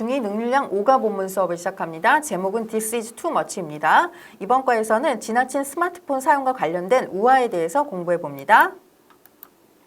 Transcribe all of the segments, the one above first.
중2 능률량 5가 본문 수업을 시작합니다. 제목은 This is too much입니다. 이번 과에서는 지나친 스마트폰 사용과 관련된 우화에 대해서 공부해 봅니다.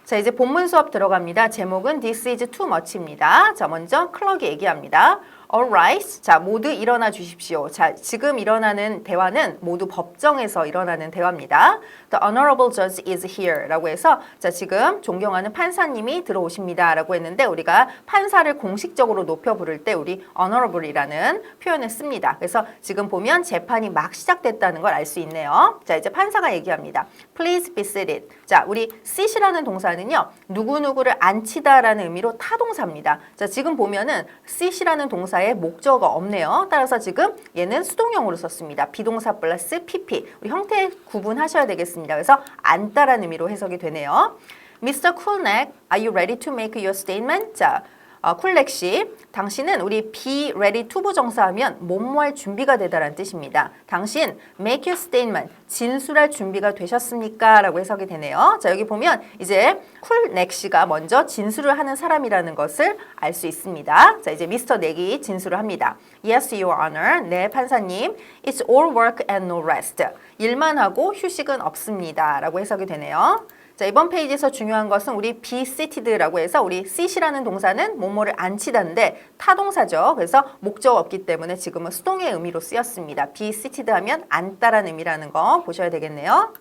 자, 이제 본문 수업 들어갑니다. 제목은 This is too much입니다. 자, 먼저 클럭이 얘기합니다. Alright. 자, 모두 일어나 주십시오. 자, 지금 일어나는 대화는 모두 법정에서 일어나는 대화입니다. The honorable judge is here 라고 해서 자, 지금 존경하는 판사님이 들어오십니다 라고 했는데 우리가 판사를 공식적으로 높여 부를 때 우리 honorable이라는 표현을 씁니다. 그래서 지금 보면 재판이 막 시작됐다는 걸 알 수 있네요. 자, 이제 판사가 얘기합니다. Please be seated. 자, 우리 sit이라는 동사는요. 누구누구를 앉히다 라는 의미로 타동사입니다. 자, 지금 보면은 sit이라는 동사에 목적어가 없네요. 따라서 지금 얘는 수동형으로 썼습니다. 비동사 플러스 pp. 형태 구분하셔야 되겠습니다. 그래서 앉다라는 의미로 해석이 되네요. Mr. Coolneck, are you ready to make your statement? 자, 어, 쿨렉 씨, 당신은 우리 be ready to 부정사하면 뭐뭐할 준비가 되다라는 뜻입니다. 당신 make your statement 진술할 준비가 되셨습니까? 라고 해석이 되네요. 자 여기 보면 이제 쿨렉 씨가 먼저 진술을 하는 사람이라는 것을 알 수 있습니다. 자 이제 미스터 넥이 진술을 합니다. Yes, Your Honor. 네 판사님. It's all work and no rest. 일만 하고 휴식은 없습니다. 라고 해석이 되네요. 자, 이번 페이지에서 중요한 것은 우리 be seated라고 해서 우리 sit이라는 동사는 뭐뭐를 앉히다인데 타동사죠. 그래서 목적 없기 때문에 지금은 수동의 의미로 쓰였습니다. be seated 하면 앉다라는 의미라는 거 보셔야 되겠네요.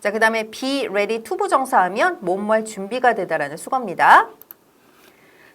자, 그 다음에 be ready to 부정사하면 뭐뭐할 준비가 되다라는 수거입니다.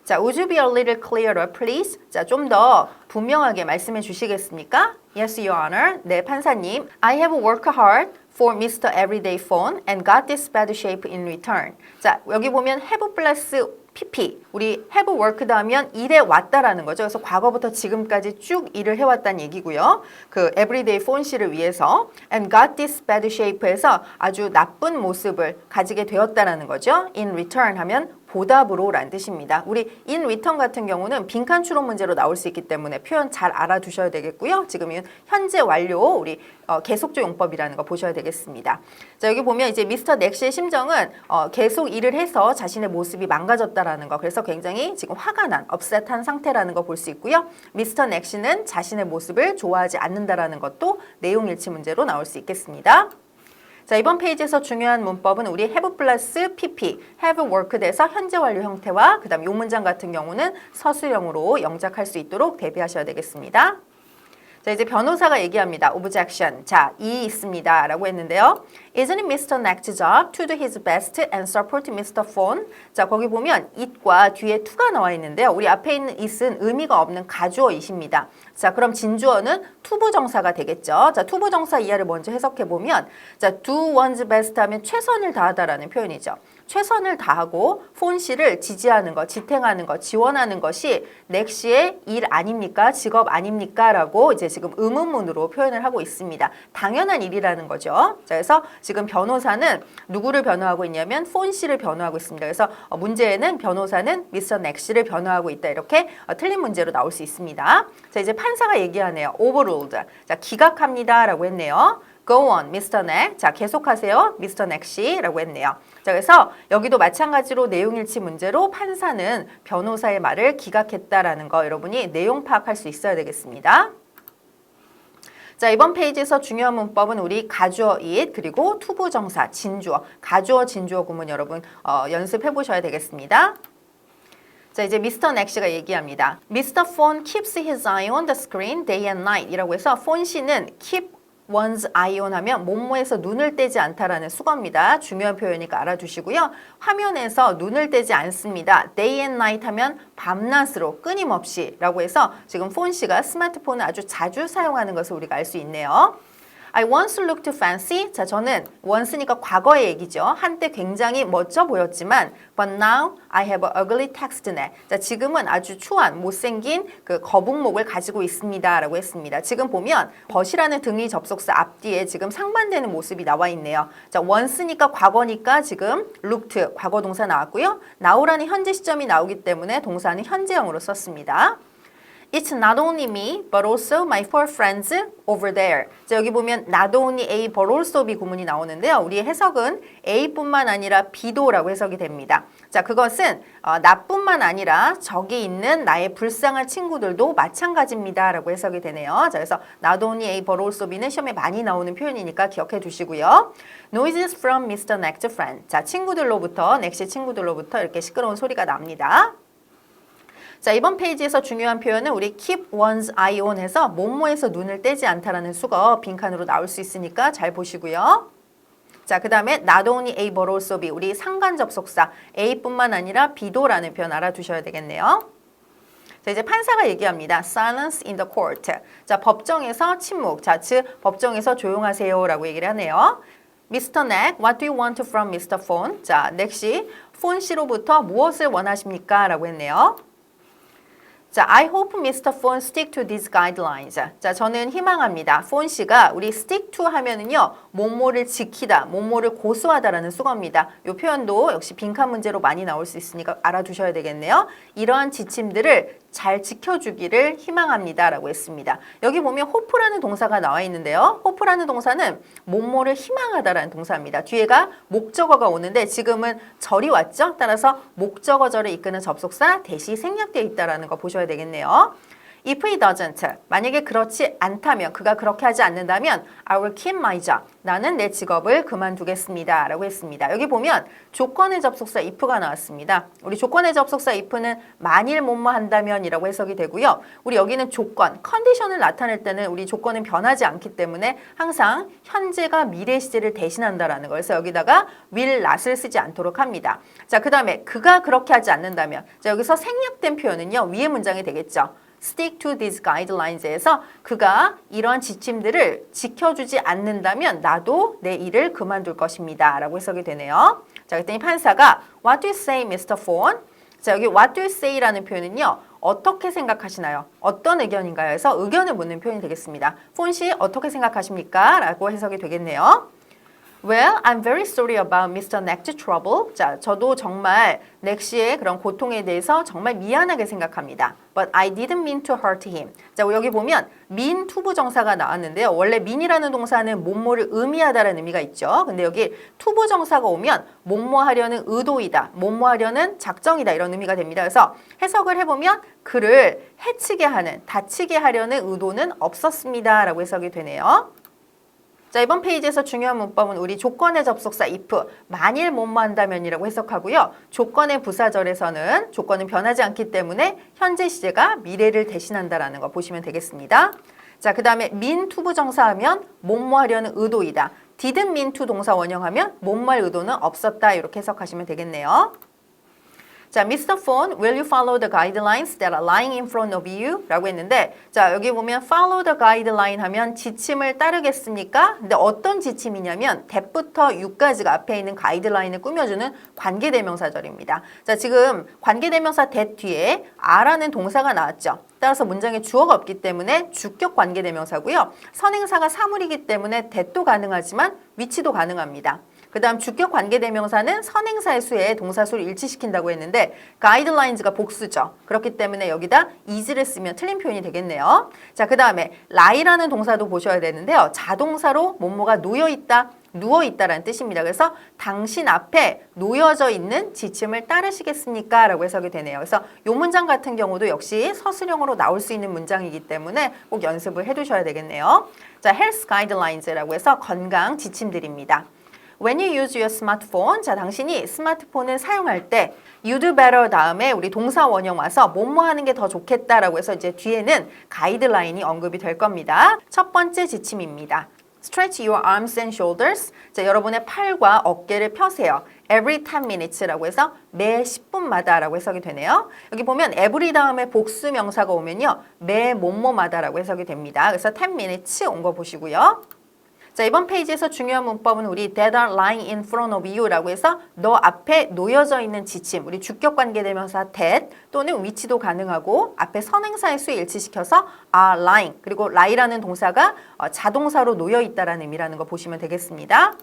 자, would you be a little clearer, please? 자, 좀 더 분명하게 말씀해 주시겠습니까? Yes, Your Honor. 네, 판사님. I have worked hard for Mr. Everyday Phone and got this bad shape in return. 자, 여기 보면 have 플러스 PP. 우리 have worked 하면 일해 왔다라는 거죠. 그래서 과거부터 지금까지 쭉 일을 해왔다는 얘기고요. 그 everyday 씨를 위해서 and got this bad shape에서 아주 나쁜 모습을 가지게 되었다라는 거죠. in return 하면 보답으로 라는 뜻입니다. 우리 in return 같은 경우는 빈칸 추론 문제로 나올 수 있기 때문에 표현 잘 알아두셔야 되겠고요. 지금은 현재 완료 우리 어, 계속조 용법이라는 거 보셔야 되겠습니다. 자 여기 보면 이제 미스터 넥시의 심정은 어, 계속 일을 해서 자신의 모습이 망가졌다 라는 거 그래서 굉장히 지금 화가 난 업셋한 상태라는 거 볼 수 있고요. 미스터 넥시는 자신의 모습을 좋아하지 않는다라는 것도 내용 일치 문제로 나올 수 있겠습니다. 자 이번 페이지에서 중요한 문법은 우리 have 플러스 pp, have worked에서 현재 완료 형태와 그 다음 요 문장 같은 경우는 서술형으로 영작할 수 있도록 대비하셔야 되겠습니다. 자 이제 변호사가 얘기합니다. objection. 자, 이 있습니다. 라고 했는데요. Isn't Mr. Neck's job to do his best and support Mr. Phone? 자, 거기 보면 it과 뒤에 to가 나와 있는데요. 우리 앞에 있는 it은 의미가 없는 가주어 it입니다. 자, 그럼 진주어는 투부정사가 되겠죠. 자, 투부정사 이하를 먼저 해석해 보면 자, do one's best 하면 최선을 다하다라는 표현이죠. 최선을 다하고 폰 씨를 지지하는 것, 지탱하는 것, 지원하는 것이 넥시의 일 아닙니까? 직업 아닙니까? 라고 이제 지금 의문문으로 표현을 하고 있습니다. 당연한 일이라는 거죠. 자, 그래서 지금 변호사는 누구를 변호하고 있냐면 폰 씨를 변호하고 있습니다. 그래서 어, 문제에는 변호사는 미스터 넥시를 변호하고 있다. 이렇게 어, 틀린 문제로 나올 수 있습니다. 자, 이제 판사가 얘기하네요. overruled. 자, 기각합니다. 라고 했네요. Go on, Mr. Neck. 자, 계속하세요, Mr. Neck 씨 라고 했네요. 자, 그래서 여기도 마찬가지로 내용일치 문제로 판사는 변호사의 말을 기각했다라는 거 여러분이 내용 파악할 수 있어야 되겠습니다. 자, 이번 페이지에서 중요한 문법은 우리 가주어 it 그리고 투부정사 진주어, 가주어 진주어 구문 여러분 어, 연습해 보셔야 되겠습니다. 자 이제 미스터 넥시가 얘기합니다. 미스터 폰 keeps his eye on the screen day and night 이라고 해서 폰 씨는 keep one's eye on 하면 몸모에서 눈을 떼지 않다라는 수거입니다. 중요한 표현이니까 알아두시고요. 화면에서 눈을 떼지 않습니다. day and night 하면 밤낮으로 끊임없이 라고 해서 지금 폰 씨가 스마트폰을 아주 자주 사용하는 것을 우리가 알 수 있네요. I once looked fancy. 자, 저는 once니까 과거의 얘기죠. 한때 굉장히 멋져 보였지만, but now I have a ugly text net. 자, 지금은 아주 추한 못생긴 그 거북목을 가지고 있습니다라고 했습니다. 지금 보면 벗이라는 등위 접속사 앞뒤에 지금 상반되는 모습이 나와 있네요. 자, once니까 과거니까 지금 looked 과거 동사 나왔고요. now라는 현재 시점이 나오기 때문에 동사는 현재형으로 썼습니다. It's not only me, but also my four friends over there. 자, 여기 보면 not only A, but also B 구문이 나오는데요. 우리의 해석은 A뿐만 아니라 B도라고 해석이 됩니다. 자, 그것은 어, 나뿐만 아니라 저기 있는 나의 불쌍한 친구들도 마찬가지입니다. 라고 해석이 되네요. 자, 그래서 not only A, but also B는 시험에 많이 나오는 표현이니까 기억해 두시고요. Noises from Mr. Next Friend. 자, 친구들로부터, 넥시 친구들로부터 이렇게 시끄러운 소리가 납니다. 자, 이번 페이지에서 중요한 표현은 우리 keep one's eye on 해서 뭐뭐에서 눈을 떼지 않다라는 수거 빈칸으로 나올 수 있으니까 잘 보시고요. 자, 그 다음에 not only A but also B 우리 상관 접속사 A뿐만 아니라 B도라는 표현 알아두셔야 되겠네요. 자, 이제 판사가 얘기합니다. Silence in the court. 자, 법정에서 침묵. 자, 즉 법정에서 조용하세요라고 얘기를 하네요. Mr. Neck, what do you want from Mr. Phone? 자, 넥시 폰 씨로부터 무엇을 원하십니까? 라고 했네요. 자, I hope Mr. Phone stick to these guidelines. 자, 저는 희망합니다. 폰 씨가 우리 stick to 하면은요, 뭐뭐를 지키다, 뭐뭐를 고수하다라는 수거입니다. 이 표현도 역시 빈칸 문제로 많이 나올 수 있으니까 알아두셔야 되겠네요. 이러한 지침들을 잘 지켜주기를 희망합니다 라고 했습니다. 여기 보면 hope라는 동사가 나와 있는데요. hope라는 동사는 뭐뭐를 희망하다라는 동사입니다. 뒤에가 목적어가 오는데 지금은 절이 왔죠. 따라서 목적어절을 이끄는 접속사 대시 생략되어 있다라는 거 보셔야 되겠네요. If he doesn't, 만약에 그렇지 않다면, 그가 그렇게 하지 않는다면, I will keep my job. 나는 내 직업을 그만두겠습니다. 라고 했습니다. 여기 보면 조건의 접속사 if가 나왔습니다. 우리 조건의 접속사 if는 만일 뭐뭐 한다면 이라고 해석이 되고요. 우리 여기는 조건, 컨디션을 나타낼 때는 우리 조건은 변하지 않기 때문에 항상 현재가 미래 시제를 대신한다라는 거. 그래서 여기다가 will not을 쓰지 않도록 합니다. 자, 그 다음에 그가 그렇게 하지 않는다면, 자, 여기서 생략된 표현은요, 위의 문장이 되겠죠. Stick to these guidelines에서 그가 이러한 지침들을 지켜주지 않는다면 나도 내 일을 그만둘 것입니다. 라고 해석이 되네요. 자, 그랬더니 판사가 What do you say, Mr. Phone? 자, 여기 What do you say라는 표현은요. 어떻게 생각하시나요? 어떤 의견인가요? 해서 의견을 묻는 표현이 되겠습니다. 폰씨 어떻게 생각하십니까? 라고 해석이 되겠네요. Well, I'm very sorry about Mr. Neck's trouble. 자, 저도 정말 넥시의 그런 고통에 대해서 정말 미안하게 생각합니다. But I didn't mean to hurt him. 자, 여기 보면 mean 투부정사가 나왔는데요. 원래 mean이라는 동사는 뭐뭐를 의미하다라는 의미가 있죠. 근데 여기 투부정사가 오면 뭐뭐 하려는 의도이다, 뭐뭐 하려는 작정이다 이런 의미가 됩니다. 그래서 해석을 해보면 그를 해치게 하는, 다치게 하려는 의도는 없었습니다라고 해석이 되네요. 자, 이번 페이지에서 중요한 문법은 우리 조건의 접속사 if, 만일 뭐뭐 한다면이라고 해석하고요. 조건의 부사절에서는 조건은 변하지 않기 때문에 현재 시제가 미래를 대신한다라는 거 보시면 되겠습니다. 자, 그 다음에 mean to 부정사하면 뭐뭐 하려는 의도이다. didn't mean to 동사 원형하면 할 의도는 없었다. 이렇게 해석하시면 되겠네요. 자, Mr. Phone, will you follow the guidelines that are lying in front of you? 라고 했는데, 자, 여기 보면 follow the guideline 하면 지침을 따르겠습니까? 근데 어떤 지침이냐면, that부터 you까지가 앞에 있는 가이드라인을 꾸며주는 관계대명사절입니다. 자, 지금 관계대명사 that 뒤에 are라는 동사가 나왔죠. 따라서 문장에 주어가 없기 때문에 주격 관계대명사고요. 선행사가 사물이기 때문에 that도 가능하지만 위치도 가능합니다. 그 다음 주격 관계대명사는 선행사의 수에 동사수를 일치시킨다고 했는데 guidelines가 복수죠. 그렇기 때문에 여기다 is를 쓰면 틀린 표현이 되겠네요. 자, 그 다음에 lie라는 동사도 보셔야 되는데요. 자동사로 뭐뭐가 놓여있다, 누워있다라는 뜻입니다. 그래서 당신 앞에 놓여져 있는 지침을 따르시겠습니까? 라고 해석이 되네요. 그래서 이 문장 같은 경우도 역시 서술형으로 나올 수 있는 문장이기 때문에 꼭 연습을 해두셔야 되겠네요. 자, health guidelines라고 해서 건강 지침들입니다. When you use your smartphone, 자 당신이 스마트폰을 사용할 때 you do better 다음에 우리 동사 원형 와서 뭐뭐 하는 게 더 좋겠다라고 해서 이제 뒤에는 가이드라인이 언급이 될 겁니다. 첫 번째 지침입니다. Stretch your arms and shoulders. 자, 여러분의 팔과 어깨를 펴세요. Every 10 minutes라고 해서 매 10분마다라고 해석이 되네요. 여기 보면 every 다음에 복수 명사가 오면요. 매 뭐뭐마다라고 해석이 됩니다. 그래서 10 minutes 온 거 보시고요. 자, 이번 페이지에서 중요한 문법은 우리 that are lying in front of you라고 해서 너 앞에 놓여져 있는 지침, 우리 주격 관계대명사 that 또는 위치도 가능하고 앞에 선행사의 수에 일치시켜서 are lying 그리고 lie라는 동사가 어, 자동사로 놓여 있다라는 의미라는 거 보시면 되겠습니다.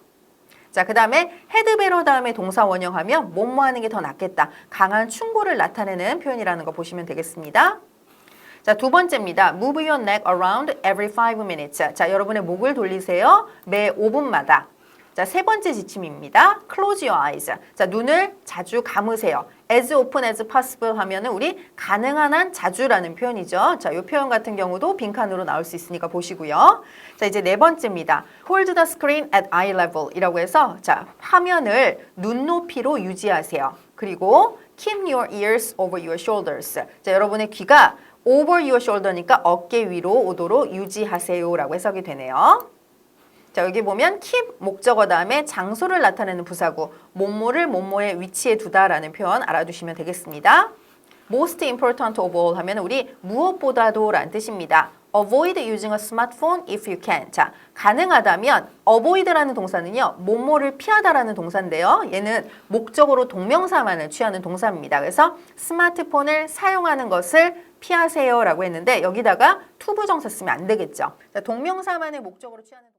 자, 그 다음에 헤드베러 다음에 동사 원형하면 뭐뭐 하는 게 더 낫겠다. 강한 충고를 나타내는 표현이라는 거 보시면 되겠습니다. 자, 두 번째입니다. Move your neck around every 5 minutes. 자, 여러분의 목을 돌리세요. 매 5분마다. 자, 세 번째 지침입니다. Close your eyes. 자, 눈을 자주 감으세요. As open as possible 하면은 우리 가능한 한 자주라는 표현이죠. 자, 이 표현 같은 경우도 빈칸으로 나올 수 있으니까 보시고요. 자, 이제 네 번째입니다. Hold the screen at eye level 이라고 해서 자, 화면을 눈높이로 유지하세요. 그리고 keep your ears over your shoulders. 자, 여러분의 귀가 over your shoulder니까 어깨 위로 오도록 유지하세요라고 해석이 되네요. 자 여기 보면 keep 목적어 다음에 장소를 나타내는 부사구 몸모를 몸모의 위치에 두다라는 표현 알아두시면 되겠습니다. Most important of all 하면 우리 무엇보다도라는 뜻입니다. Avoid using a smartphone if you can. 자, 가능하다면 avoid라는 동사는요. 뭐뭐를 피하다라는 동사인데요. 얘는 목적으로 동명사만을 취하는 동사입니다. 그래서 스마트폰을 사용하는 것을 피하세요라고 했는데 여기다가 투부정사 쓰면 안 되겠죠. 자, 동명사만의 목적으로 취하는.